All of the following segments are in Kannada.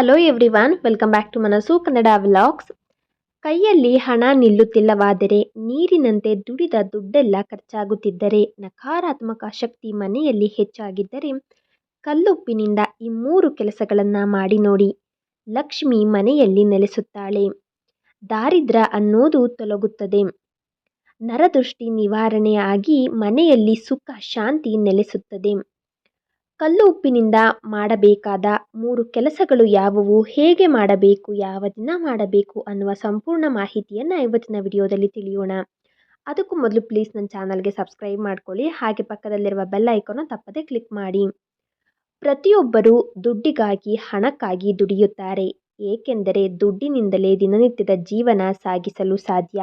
Hello everyone welcome back to Manassu Kannada vlogs ಕೈಯಲ್ಲಿ ಹಣ ನಿಲ್ಲುತ್ತಿಲ್ಲವಾದರೆ ನೀರಿನಂತೆ ದುಡಿದ ದುಡ್ಡೆಲ್ಲ ಖರ್ಚಾಗುತ್ತಿದ್ದರೆ ನಕಾರಾತ್ಮಕ ಶಕ್ತಿ ಮನೆಯಲ್ಲಿ ಹೆಚ್ಚಾಗಿದ್ದರೆ ಕಲ್ಲುಪ್ಪಿನಿಂದ ಈ ಮೂರು ಕೆಲಸಗಳನ್ನು ಮಾಡಿ ನೋಡಿ. ಲಕ್ಷ್ಮಿ ಮನೆಯಲ್ಲಿ ನೆಲೆಸುತ್ತಾಳೆ. ದಾರಿದ್ರ ಅನ್ನೋದು ತೊಲಗುತ್ತದೆ. ನರದೃಷ್ಟಿ ನಿವಾರಣೆಯಾಗಿ ಮನೆಯಲ್ಲಿ ಸುಖ, ಶಾಂತಿ ನೆಲೆಸುತ್ತದೆ. ಕಲ್ಲು ಉಪ್ಪಿನಿಂದ ಮಾಡಬೇಕಾದ ಮೂರು ಕೆಲಸಗಳು ಯಾವುವು, ಹೇಗೆ ಮಾಡಬೇಕು, ಯಾವ ದಿನ ಮಾಡಬೇಕು ಅನ್ನುವ ಸಂಪೂರ್ಣ ಮಾಹಿತಿಯನ್ನು ಇವತ್ತಿನ ವಿಡಿಯೋದಲ್ಲಿ ತಿಳಿಯೋಣ. ಅದಕ್ಕೂ ಮೊದಲು ಪ್ಲೀಸ್ ನನ್ನ ಚಾನಲ್ಗೆ ಸಬ್ಸ್ಕ್ರೈಬ್ ಮಾಡ್ಕೊಳ್ಳಿ, ಹಾಗೆ ಪಕ್ಕದಲ್ಲಿರುವ ಬೆಲ್ ಐಕಾನ ತಪ್ಪದೆ ಕ್ಲಿಕ್ ಮಾಡಿ. ಪ್ರತಿಯೊಬ್ಬರು ದುಡ್ಡಿಗಾಗಿ, ಹಣಕ್ಕಾಗಿ ದುಡಿಯುತ್ತಾರೆ, ಏಕೆಂದರೆ ದುಡ್ಡಿನಿಂದಲೇ ದಿನನಿತ್ಯದ ಜೀವನ ಸಾಗಿಸಲು ಸಾಧ್ಯ.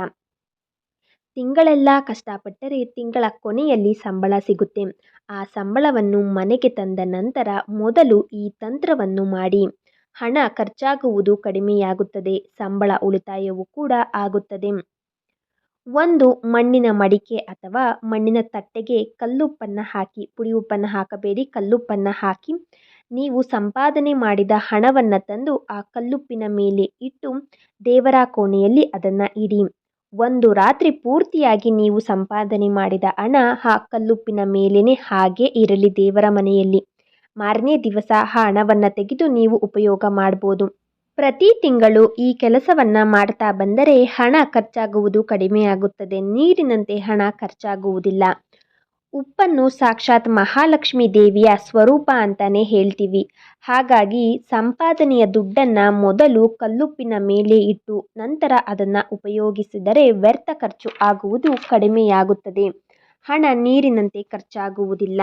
ತಿಂಗಳೆಲ್ಲ ಕಷ್ಟಪಟ್ಟರೆ ತಿಂಗಳ ಕೊನೆಯಲ್ಲಿ ಸಂಬಳ ಸಿಗುತ್ತೆ. ಆ ಸಂಬಳವನ್ನು ಮನೆಗೆ ತಂದ ನಂತರ ಮೊದಲು ಈ ತಂತ್ರವನ್ನು ಮಾಡಿ. ಹಣ ಖರ್ಚಾಗುವುದು ಕಡಿಮೆಯಾಗುತ್ತದೆ, ಸಂಬಳ ಉಳಿತಾಯವೂ ಕೂಡ ಆಗುತ್ತದೆ. ಒಂದು, ಮಣ್ಣಿನ ಮಡಿಕೆ ಅಥವಾ ಮಣ್ಣಿನ ತಟ್ಟೆಗೆ ಕಲ್ಲುಪ್ಪನ್ನು ಹಾಕಿ, ಪುಡಿ ಉಪ್ಪನ್ನು ಹಾಕಬೇಡಿ ಕಲ್ಲುಪ್ಪನ್ನು ಹಾಕಿ. ನೀವು ಸಂಪಾದನೆ ಮಾಡಿದ ಹಣವನ್ನು ತಂದು ಆ ಕಲ್ಲುಪ್ಪಿನ ಮೇಲೆ ಇಟ್ಟು ದೇವರ ಕೋಣೆಯಲ್ಲಿ ಅದನ್ನು ಇಡಿ. ಒಂದು ರಾತ್ರಿ ಪೂರ್ತಿಯಾಗಿ ನೀವು ಸಂಪಾದನೆ ಮಾಡಿದ ಹಣ ಆ ಕಲ್ಲುಪ್ಪಿನ ಮೇಲೇ ಹಾಗೆ ಇರಲಿ ದೇವರ ಮನೆಯಲ್ಲಿ. ಮಾರನೇ ದಿವಸ ಆ ಹಣವನ್ನು ತೆಗೆದು ನೀವು ಉಪಯೋಗ ಮಾಡ್ಬೋದು. ಪ್ರತಿ ತಿಂಗಳು ಈ ಕೆಲಸವನ್ನು ಮಾಡ್ತಾ ಬಂದರೆ ಹಣ ಖರ್ಚಾಗುವುದು ಕಡಿಮೆಯಾಗುತ್ತದೆ. ನೀರಿನಂತೆ ಹಣ ಖರ್ಚಾಗುವುದಿಲ್ಲ. ಉಪ್ಪನ್ನು ಸಾಕ್ಷಾತ್ ಮಹಾಲಕ್ಷ್ಮಿ ದೇವಿಯ ಸ್ವರೂಪ ಅಂತಾನೆ ಹೇಳ್ತೀವಿ. ಹಾಗಾಗಿ ಸಂಪಾದನೆಯ ದುಡ್ಡನ್ನು ಮೊದಲು ಕಲ್ಲುಪ್ಪಿನ ಮೇಲೆ ಇಟ್ಟು ನಂತರ ಅದನ್ನು ಉಪಯೋಗಿಸಿದರೆ ವ್ಯರ್ಥ ಖರ್ಚು ಆಗುವುದು ಕಡಿಮೆಯಾಗುತ್ತದೆ. ಹಣ ನೀರಿನಂತೆ ಖರ್ಚಾಗುವುದಿಲ್ಲ.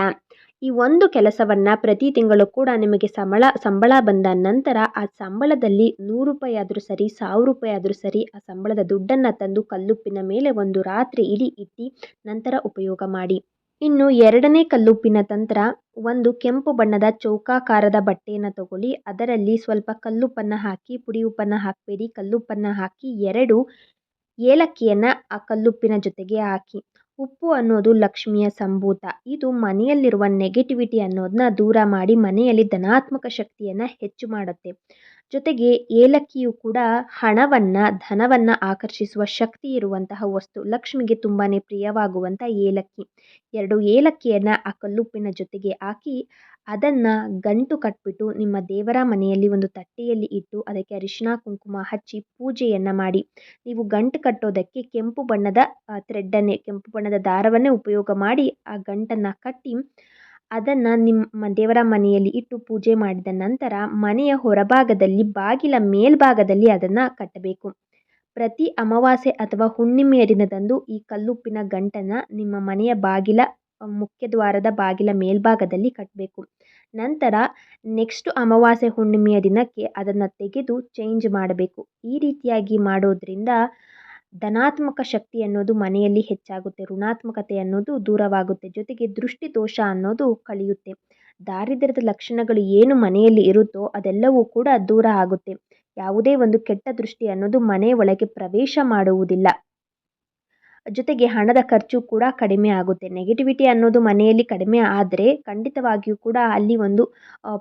ಈ ಒಂದು ಕೆಲಸವನ್ನು ಪ್ರತಿ ತಿಂಗಳು ಕೂಡ ನಿಮಗೆ ಸಂಬಳ ಸಂಬಳ ಬಂದ ನಂತರ ಆ ಸಂಬಳದಲ್ಲಿ ನೂರು ರೂಪಾಯಿ ಆದರೂ ಸರಿ, ಸಾವಿರ ರೂಪಾಯಿ ಆದರೂ ಸರಿ ಆ ಸಂಬಳದ ದುಡ್ಡನ್ನು ತಂದು ಕಲ್ಲುಪ್ಪಿನ ಮೇಲೆ ಒಂದು ರಾತ್ರಿ ಇಡೀ ಇಟ್ಟು ನಂತರ ಉಪಯೋಗ ಮಾಡಿ. ಇನ್ನು ಎರಡನೇ ಕಲ್ಲುಪ್ಪಿನ ತಂತ್ರ, ಒಂದು ಕೆಂಪು ಬಣ್ಣದ ಚೌಕಾಕಾರದ ಬಟ್ಟೆಯನ್ನು ತಗೊಳ್ಳಿ, ಅದರಲ್ಲಿ ಸ್ವಲ್ಪ ಕಲ್ಲುಪ್ಪನ್ನು ಹಾಕಿ ಪುಡಿ ಉಪ್ಪನ್ನು ಹಾಕಬೇಡಿ, ಕಲ್ಲುಪ್ಪನ್ನು ಹಾಕಿ ಎರಡು ಏಲಕ್ಕಿಯನ್ನು ಆ ಕಲ್ಲುಪ್ಪಿನ ಜೊತೆಗೆ ಹಾಕಿ. ಉಪ್ಪು ಅನ್ನೋದು ಲಕ್ಷ್ಮಿಯ ಸಂಭೂತ. ಇದು ಮನೆಯಲ್ಲಿರುವ ನೆಗೆಟಿವಿಟಿ ಅನ್ನೋದನ್ನ ದೂರ ಮಾಡಿ ಮನೆಯಲ್ಲಿ ಧನಾತ್ಮಕ ಶಕ್ತಿಯನ್ನು ಹೆಚ್ಚು ಮಾಡುತ್ತೆ. ಜೊತೆಗೆ ಏಲಕ್ಕಿಯು ಕೂಡ ಹಣವನ್ನು, ಧನವನ್ನು ಆಕರ್ಷಿಸುವ ಶಕ್ತಿ ಇರುವಂತಹ ವಸ್ತು. ಲಕ್ಷ್ಮಿಗೆ ತುಂಬಾ ಪ್ರಿಯವಾಗುವಂಥ ಏಲಕ್ಕಿ. ಎರಡು ಏಲಕ್ಕಿಯನ್ನು ಆ ಕಲ್ಲುಪ್ಪಿನ ಜೊತೆಗೆ ಹಾಕಿ ಅದನ್ನು ಗಂಟು ಕಟ್ಬಿಟ್ಟು ನಿಮ್ಮ ದೇವರ ಮನೆಯಲ್ಲಿ ಒಂದು ತಟ್ಟೆಯಲ್ಲಿ ಇಟ್ಟು ಅದಕ್ಕೆ ಅರಿಶಿನ ಕುಂಕುಮ ಹಚ್ಚಿ ಪೂಜೆಯನ್ನು ಮಾಡಿ. ನೀವು ಗಂಟು ಕಟ್ಟೋದಕ್ಕೆ ಕೆಂಪು ಬಣ್ಣದ ಥ್ರೆಡ್ಡನ್ನೇ ಕೆಂಪು ಬಣ್ಣದ ದಾರವನ್ನೇ ಉಪಯೋಗ ಮಾಡಿ ಆ ಗಂಟನ್ನು ಕಟ್ಟಿ ಅದನ್ನು ನಿಮ್ಮ ದೇವರ ಮನೆಯಲ್ಲಿ ಇಟ್ಟು ಪೂಜೆ ಮಾಡಿದ ನಂತರ ಮನೆಯ ಹೊರಭಾಗದಲ್ಲಿ ಬಾಗಿಲ ಮೇಲ್ಭಾಗದಲ್ಲಿ ಅದನ್ನು ಕಟ್ಟಬೇಕು. ಪ್ರತಿ ಅಮಾವಾಸ್ಯೆ ಅಥವಾ ಹುಣ್ಣಿಮೆಯ ದಿನದಂದು ಈ ಕಲ್ಲುಪ್ಪಿನ ಗಂಟನ್ನು ನಿಮ್ಮ ಮನೆಯ ಬಾಗಿಲ ಮುಖ್ಯ ದ್ವಾರದ ಬಾಗಿಲ ಮೇಲ್ಭಾಗದಲ್ಲಿ ಕಟ್ಟಬೇಕು ನಂತರ ನೆಕ್ಸ್ಟ್ ಅಮಾವಾಸ್ಯೆ ಹುಣ್ಣಿಮೆಯ ದಿನಕ್ಕೆ ಅದನ್ನು ತೆಗೆದು ಚೇಂಜ್ ಮಾಡಬೇಕು. ಈ ರೀತಿಯಾಗಿ ಮಾಡೋದ್ರಿಂದ ಧನಾತ್ಮಕ ಶಕ್ತಿ ಅನ್ನೋದು ಮನೆಯಲ್ಲಿ ಹೆಚ್ಚಾಗುತ್ತೆ, ಋಣಾತ್ಮಕತೆ ಅನ್ನೋದು ದೂರವಾಗುತ್ತೆ, ಜೊತೆಗೆ ದೃಷ್ಟಿ ದೋಷ ಅನ್ನೋದು ಕಳೆಯುತ್ತೆ. ದಾರಿದ್ರ್ಯದ ಲಕ್ಷಣಗಳು ಏನು ಮನೆಯಲ್ಲಿ ಇರುತ್ತೋ ಅದೆಲ್ಲವೂ ಕೂಡ ದೂರ ಆಗುತ್ತೆ. ಯಾವುದೇ ಒಂದು ಕೆಟ್ಟ ದೃಷ್ಟಿ ಅನ್ನೋದು ಮನೆ ಒಳಗೆ ಪ್ರವೇಶ ಮಾಡುವುದಿಲ್ಲ. ಜೊತೆಗೆ ಹಣದ ಖರ್ಚು ಕೂಡ ಕಡಿಮೆ ಆಗುತ್ತೆ. ನೆಗೆಟಿವಿಟಿ ಅನ್ನೋದು ಮನೆಯಲ್ಲಿ ಕಡಿಮೆ ಆದರೆ ಖಂಡಿತವಾಗಿಯೂ ಕೂಡ ಅಲ್ಲಿ ಒಂದು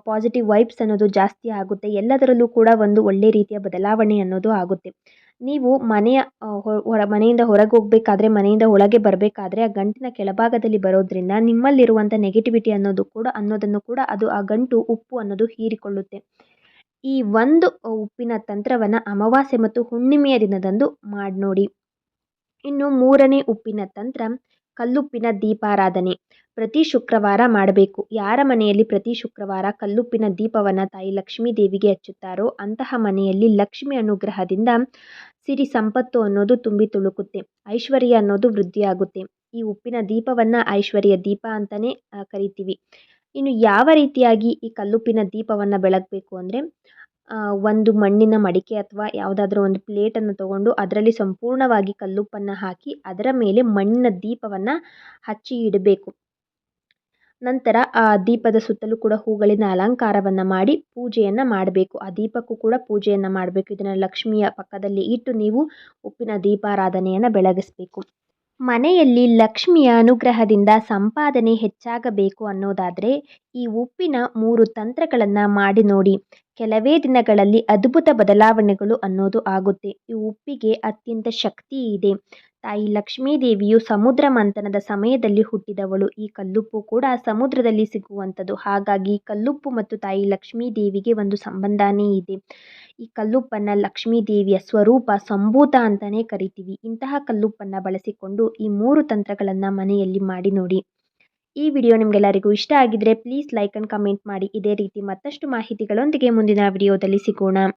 ಪಾಸಿಟಿವ್ ವೈಬ್ಸ್ ಅನ್ನೋದು ಜಾಸ್ತಿ ಆಗುತ್ತೆ. ಎಲ್ಲದರಲ್ಲೂ ಕೂಡ ಒಂದು ಒಳ್ಳೆ ರೀತಿಯ ಬದಲಾವಣೆ ಅನ್ನೋದು ಆಗುತ್ತೆ. ನೀವು ಮನೆಯ ಹೊರ, ಮನೆಯಿಂದ ಹೊರಗೆ ಹೋಗಬೇಕಾದ್ರೆ, ಮನೆಯಿಂದ ಒಳಗೆ ಬರಬೇಕಾದ್ರೆ, ಆ ಗಂಟಿನ ಕೆಳಭಾಗದಲ್ಲಿ ಬರೋದ್ರಿಂದ ನಿಮ್ಮಲ್ಲಿರುವಂಥ ನೆಗೆಟಿವಿಟಿ ಅನ್ನೋದು ಕೂಡ, ಅನ್ನೋದನ್ನು ಕೂಡ ಅದು ಆ ಗಂಟು ಉಪ್ಪು ಅನ್ನೋದು ಹೀರಿಕೊಳ್ಳುತ್ತೆ. ಈ ಒಂದು ಉಪ್ಪಿನ ತಂತ್ರವನ್ನು ಅಮಾವಾಸ್ಯೆ ಮತ್ತು ಹುಣ್ಣಿಮೆಯ ದಿನದಂದು ಮಾಡಿ ನೋಡಿ ಇನ್ನು ಮೂರನೇ ಉಪ್ಪಿನ ತಂತ್ರ, ಕಲ್ಲುಪ್ಪಿನ ದೀಪಾರಾಧನೆ. ಪ್ರತಿ ಶುಕ್ರವಾರ ಮಾಡಬೇಕು. ಯಾರ ಮನೆಯಲ್ಲಿ ಪ್ರತಿ ಶುಕ್ರವಾರ ಕಲ್ಲುಪ್ಪಿನ ದೀಪವನ್ನು ತಾಯಿ ಲಕ್ಷ್ಮೀ ದೇವಿಗೆ ಹಚ್ಚುತ್ತಾರೋ ಅಂತಹ ಮನೆಯಲ್ಲಿ ಲಕ್ಷ್ಮಿ ಅನುಗ್ರಹದಿಂದ ಸಿರಿ ಸಂಪತ್ತು ಅನ್ನೋದು ತುಂಬಿ ತುಳುಕುತ್ತೆ. ಐಶ್ವರ್ಯ ಅನ್ನೋದು ವೃದ್ಧಿಯಾಗುತ್ತೆ. ಈ ಉಪ್ಪಿನ ದೀಪವನ್ನು ಐಶ್ವರ್ಯ ದೀಪ ಅಂತಲೇ ಕರಿತೀವಿ. ಇನ್ನು ಯಾವ ರೀತಿಯಾಗಿ ಈ ಕಲ್ಲುಪ್ಪಿನ ದೀಪವನ್ನು ಬೆಳಗಬೇಕು ಅಂದರೆ ಒಂದು ಮಣ್ಣಿನ ಮಡಿಕೆ ಅಥವಾ ಯಾವುದಾದ್ರೂ ಒಂದು ಪ್ಲೇಟನ್ನು ತಗೊಂಡು ಅದರಲ್ಲಿ ಸಂಪೂರ್ಣವಾಗಿ ಕಲ್ಲುಪ್ಪನ್ನು ಹಾಕಿ ಅದರ ಮೇಲೆ ಮಣ್ಣಿನ ದೀಪವನ್ನು ಹಚ್ಚಿ ಇಡಬೇಕು. ನಂತರ ಆ ದೀಪದ ಸುತ್ತಲೂ ಕೂಡ ಹೂಗಳಿಂದ ಅಲಂಕಾರವನ್ನು ಮಾಡಿ ಪೂಜೆಯನ್ನು ಮಾಡಬೇಕು. ಆ ದೀಪಕ್ಕೂ ಕೂಡ ಪೂಜೆಯನ್ನು ಮಾಡಬೇಕು. ಇದನ್ನು ಲಕ್ಷ್ಮಿಯ ಪಕ್ಕದಲ್ಲಿ ಇಟ್ಟು ನೀವು ಉಪ್ಪಿನ ದೀಪಾರಾಧನೆಯನ್ನು ಬೆಳಗಿಸಬೇಕು. ಮನೆಯಲ್ಲಿ ಲಕ್ಷ್ಮಿಯ ಅನುಗ್ರಹದಿಂದ ಸಂಪಾದನೆ ಹೆಚ್ಚಾಗಬೇಕು ಅನ್ನೋದಾದರೆ ಈ ಉಪ್ಪಿನ ಮೂರು ತಂತ್ರಗಳನ್ನು ಮಾಡಿ ನೋಡಿ. ಕೆಲವೇ ದಿನಗಳಲ್ಲಿ ಅದ್ಭುತ ಬದಲಾವಣೆಗಳು ಅನ್ನೋದು ಆಗುತ್ತೆ. ಈ ಉಪ್ಪಿಗೆ ಅತ್ಯಂತ ಶಕ್ತಿ ಇದೆ. ತಾಯಿ ಲಕ್ಷ್ಮೀದೇವಿಯು ಸಮುದ್ರ ಮಂಥನದ ಸಮಯದಲ್ಲಿ ಹುಟ್ಟಿದವಳು. ಈ ಕಲ್ಲುಪ್ಪು ಕೂಡ ಸಮುದ್ರದಲ್ಲಿ ಸಿಗುವಂಥದ್ದು. ಹಾಗಾಗಿ ಕಲ್ಲುಪ್ಪು ಮತ್ತು ತಾಯಿ ಲಕ್ಷ್ಮೀದೇವಿಗೆ ಒಂದು ಸಂಬಂಧನೇ ಇದೆ. ಈ ಕಲ್ಲುಪ್ಪನ್ನು ಲಕ್ಷ್ಮೀದೇವಿಯ ಸ್ವರೂಪ ಸಂಭೂತ ಅಂತಲೇ ಕರಿತೀವಿ. ಇಂತಹ ಕಲ್ಲುಪ್ಪನ್ನು ಬಳಸಿಕೊಂಡು ಈ ಮೂರು ತಂತ್ರಗಳನ್ನು ಮನೆಯಲ್ಲಿ ಮಾಡಿ ನೋಡಿ. ಈ ವಿಡಿಯೋ ನಿಮಗೆಲ್ಲರಿಗೂ ಇಷ್ಟ ಆಗಿದ್ರೆ ಪ್ಲೀಸ್ ಲೈಕ್ ಅಂಡ್ ಕಮೆಂಟ್ ಮಾಡಿ. ಇದೇ ರೀತಿ ಮತ್ತಷ್ಟು ಮಾಹಿತಿಗಳೊಂದಿಗೆ ಮುಂದಿನ ವಿಡಿಯೋದಲ್ಲಿ ಸಿಗೋಣ.